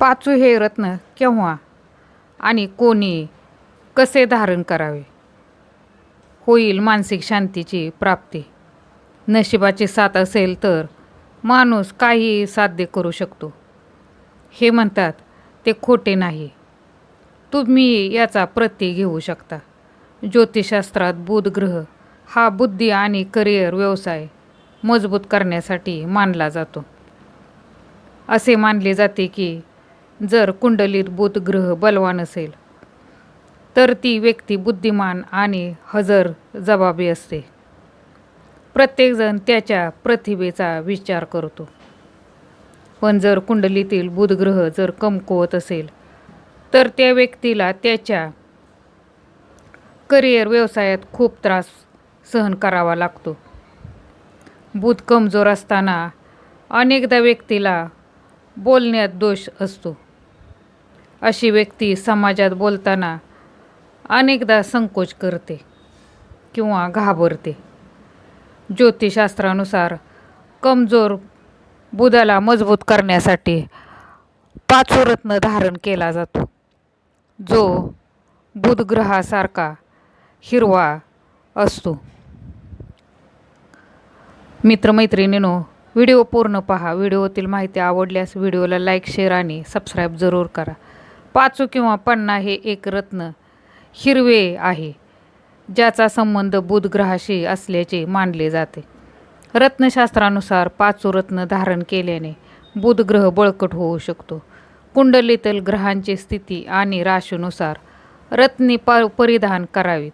पाचू हे रत्न केव्हा आणि कोणी कसे धारण करावे? होईल मानसिक शांतीची प्राप्ती. नशिबाची साथ असेल तर माणूस काहीही साध्य करू शकतो. हे म्हणतात ते खोटे नाही. तुम्ही याचा प्रती घेऊ शकता. ज्योतिषशास्त्रात बुधग्रह हा बुद्धी आणि करिअर व्यवसाय मजबूत करण्यासाठी मानला जातो. असे मानले जाते की जर कुंडलीत बुध ग्रह बलवान असेल तर ती व्यक्ती बुद्धिमान आणि हजर जबाबी असते. प्रत्येकजण त्याच्या प्रतिभेचा विचार करतो. पण जर कुंडलीतील बुधग्रह जर कमकुवत असेल तर त्या व्यक्तीला त्याच्या करिअर व्यवसायात खूप त्रास सहन करावा लागतो. बुध कमजोर असताना अनेकदा व्यक्तीला बोलण्यात दोष असतो. अशी व्यक्ती समाजात बोलताना अनेकदा संकोच करते किंवा घाबरते. ज्योतिषशास्त्रानुसार कमजोर बुधाला मजबूत करण्यासाठी पाचोरत्न धारण केला जातो. जो बुधग्रहासारखा हिरवा असतो. मित्रमैत्रिणीनो व्हिडिओ पूर्ण पहा. व्हिडिओतील माहिती आवडल्यास व्हिडिओला लाईक शेअर आणि सबस्क्राईब जरूर करा. पाचू किंवा पन्ना हे एक रत्न हिरवे आहे ज्याचा संबंध बुधग्रहाशी असल्याचे मानले जाते. रत्नशास्त्रानुसार पाचू रत्न धारण केल्याने बुधग्रह बळकट होऊ शकतो. कुंडलीतील ग्रहांची स्थिती आणि राशीनुसार रत्ने प परिधान करावीत.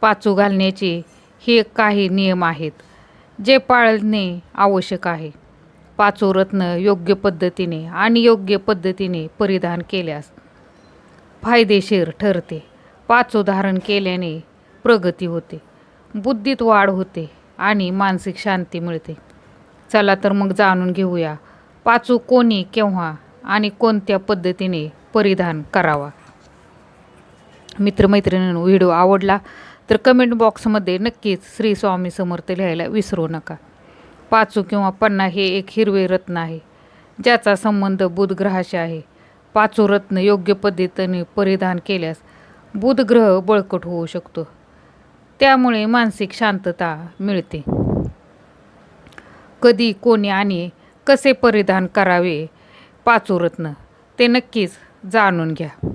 पाचू घालण्याचे हे काही नियम आहेत जे पाळणे आवश्यक आहे. पाचोरत्न योग्य पद्धतीने आणि योग्य पद्धतीने परिधान केल्यास फायदेशीर ठरते. पाचोधारण केल्याने प्रगती होते बुद्धीत वाढ होते आणि मानसिक शांती मिळते. चला तर मग जाणून घेऊया पाचू कोणी केव्हा आणि कोणत्या पद्धतीने परिधान करावा. मित्रमैत्रिणींनो व्हिडिओ आवडला तर कमेंट बॉक्समध्ये नक्कीच श्री स्वामी समर्थ लिहायला विसरू नका. पाचू किंवा पन्ना हे एक हिरवे रत्न आहे ज्याचा संबंध बुधग्रहाशी आहे. पाचू रत्न योग्य पद्धतीने परिधान केल्यास बुधग्रह बळकट होऊ शकतो. त्यामुळे मानसिक शांतता मिळते. कधी कोणी आणि कसे परिधान करावे? पाचू रत्न ते नक्कीच जाणून घ्या.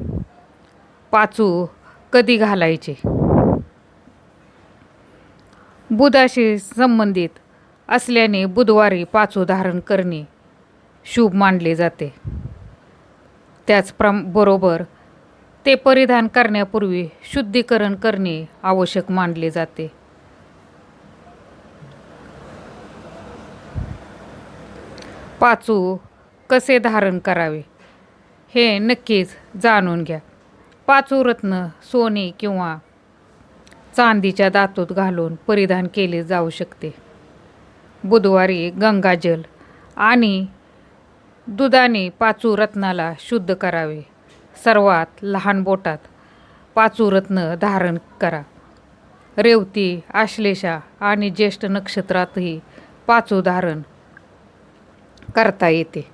पाचू कधी घालायचे? बुधाशी संबंधित असल्याने बुधवारी पाचू धारण करणे शुभ मानले जाते. त्याचप्रम बरोबर ते परिधान करण्यापूर्वी शुद्धीकरण करणे आवश्यक मानले जाते. पाचू कसे धारण करावे? हे नक्कीच जाणून घ्या. पाचू रत्न सोने किंवा चांदीच्या दातूत घालून परिधान केले जाऊ शकते. बुधवारी गंगाजल आणि दुधाने पाचू रत्नाला शुद्ध करावे. सर्वात लहान बोटात पाचू रत्न धारण करा. रेवती आश्लेषा आणि ज्येष्ठ नक्षत्रातही पाचू धारण करता येते.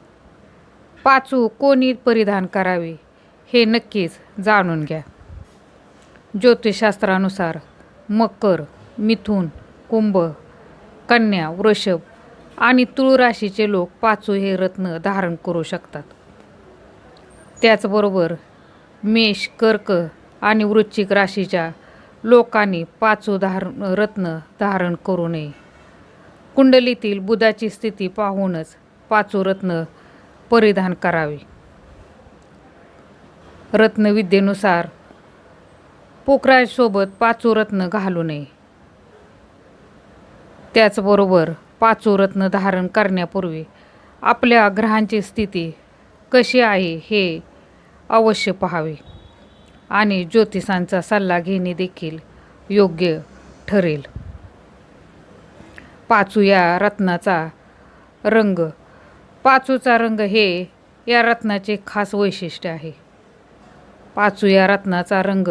पाचू कोणी परिधान करावे हे नक्कीच जाणून घ्या. ज्योतिषशास्त्रानुसार मकर मिथुन कुंभ कन्या वृषभ आणि तुळ राशीचे लोक पाचू हे रत्न धारण करू शकतात. त्याचबरोबर मेष कर्क आणि वृश्चिक राशीच्या लोकांनी पाचू धार रत्न धारण करू नये. कुंडलीतील बुधाची स्थिती पाहूनच पाचू रत्न परिधान करावे. रत्नविद्येनुसार पोखराजसोबत पाचू रत्न घालू नये. त्याचबरोबर पाचूरत्न धारण करण्यापूर्वी आपल्या ग्रहांची स्थिती कशी आहे हे अवश्य पहावे आणि ज्योतिषांचा सल्ला घेणे देखील योग्य ठरेल. पाचू या रत्नाचा रंग पाचूचा रंग हे या रत्नाचे खास वैशिष्ट्य आहे. पाचू या रत्नाचा रंग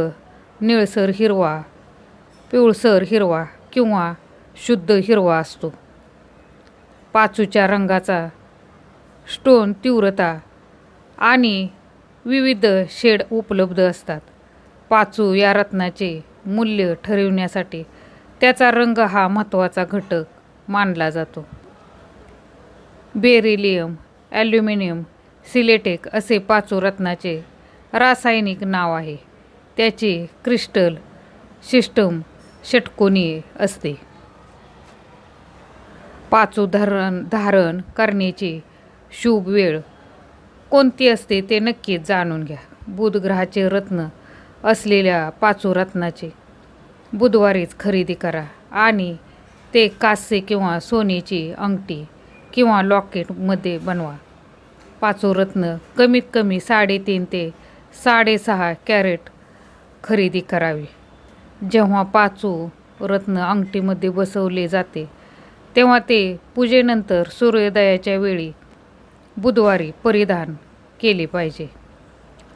निळसर हिरवा पिवळसर हिरवा किंवा शुद्ध हिरवा असतो. पाचूच्या रंगाचा स्टोन तीव्रता आणि विविध शेड उपलब्ध असतात. पाचू या रत्नाचे मूल्य ठरविण्यासाठी त्याचा रंग हा महत्त्वाचा घटक मानला जातो. बेरिलियम ॲल्युमिनियम सिलेटेक असे पाचू रत्नाचे रासायनिक नाव आहे. त्याचे क्रिस्टल सिस्टम षटकोनीय असते. पाचू उदाहरण धारण करण्याची शुभ वेळ कोणती असते ते नक्की जाणून घ्या. बुध ग्रहाचे रत्न असलेल्या पाचू रत्नाचे बुधवारीच खरेदी करा आणि ते कासे किंवा सोन्याची अंगठी किंवा लॉकेटमध्ये बनवा. पाचू रत्न कमीत कमी साडेतीन ते साडेसहा कॅरेट खरेदी करावी. जेव्हा पाचू रत्न अंगठीमध्ये बसवले जाते तेव्हा ते पूजेनंतर सूर्योदयाच्या वेळी बुधवारी परिधान केले पाहिजे.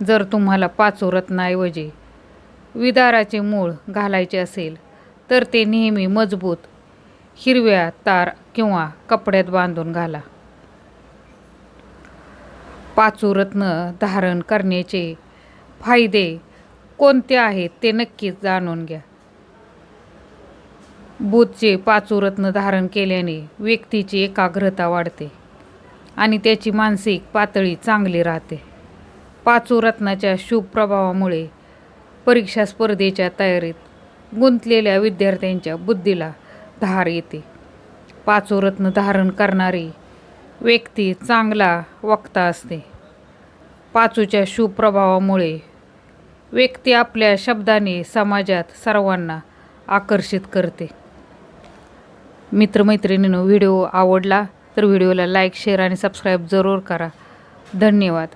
जर तुम्हाला पाचू रत्नाऐवजी विदाराचे मूळ घालायचे असेल तर ते नेहमी मजबूत हिरव्या तार किंवा कपड्यात बांधून घाला. पाचू रत्न धारण करण्याचे फायदे कोणते आहेत ते नक्कीच जाणून घ्या. बुधचे पाचूरत्न धारण केल्याने व्यक्तीची एकाग्रता वाढते आणि त्याची मानसिक पातळी चांगली राहते. पाचूरत्नाच्या शुभप्रभावामुळे शुभ प्रभावामुळे परीक्षा स्पर्धेच्या तयारीत गुंतलेल्या विद्यार्थ्यांच्या बुद्धीला धार येते. पाचूरत्न धारण करणारी व्यक्ती चांगला वक्ता असते. पाचूच्या शुभ प्रभावामुळे व्यक्ती आपल्या शब्दाने समाजात सर्वांना आकर्षित करते. मित्रमैत्रिणींनो व्हिडिओ आवडला तर व्हिडिओला लाईक शेअर आणि सबस्क्राईब जरूर करा. धन्यवाद.